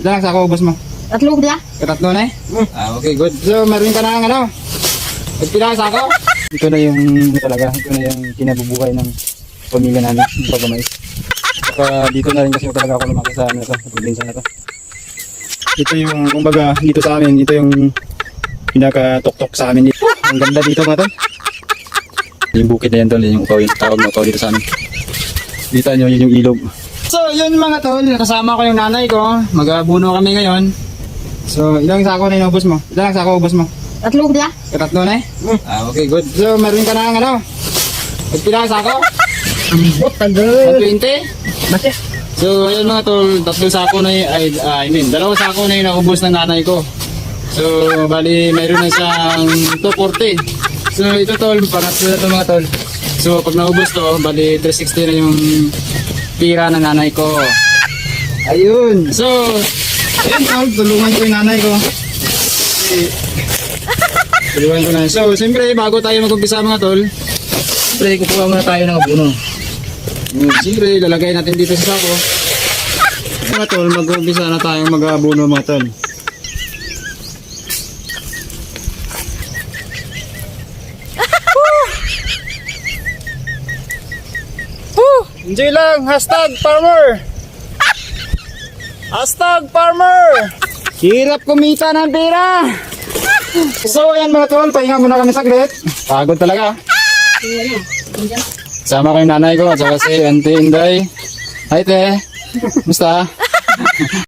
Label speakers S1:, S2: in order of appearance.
S1: Ilan ang sako, ubos mo?
S2: Tatlo dia.
S1: Katatlo na eh? Ah, okay, good. So, meron ka na ang ano? Pagpila sa ako? Ito na yung ano talaga, ito na yung kinabubuhay ng pamilya namin, yung pagmamais. Saka dito na rin kasi talaga ako lumaki sa ano sa probinsya na to. Ito yung, kumbaga, dito sa amin, ito yung pinaka-tok-tok sa amin dito. Ang ganda dito mga tol. Yung bukid na yan tol, yung tawag na upaw dito sa amin. Dito nyo, yun yung ilog. So, yun mga tol, kasama ko yung nanay ko. Mag-abuno kami ngayon. So, ilang sako na inubos mo? Ilang sako ubos mo?
S2: Tatlo dia.
S1: Katatlo na eh? Ah, okay, good. So, meron ka na ang ano? Pagpila sa ako?
S2: Oh, tagal.
S1: 20? So, ayun mga tol, tatlo sako na y- ay, ah, I mean, dalawang sako na yung naubos ng nanay ko. So, bali, mayroon na siyang 240. So, ito tol, na to mga tol. So, pag naubos to, bali, 360 na yung pira ng nanay ko. Ayun. So, ayun tol, tulungan ko yung nanay ko. Eh, Tulungan ko na. So, siyempre, bago tayo mag-umpisa mga tol, siyempre, kukuha muna tayo ng abono. Mm, Siyempre, lalagay natin dito sa sako. Mga tol, mag-umpisa na tayong mag-abono mga tol. Enjoy lang! Hashtag farmer! Hashtag farmer! Hirap kumita ng pera! So, ayan mga tol, pahinga muna kami saglit. Pagod talaga. Sama ko yung nanay ko at saka si Auntie Inday. Hi, te. Musta?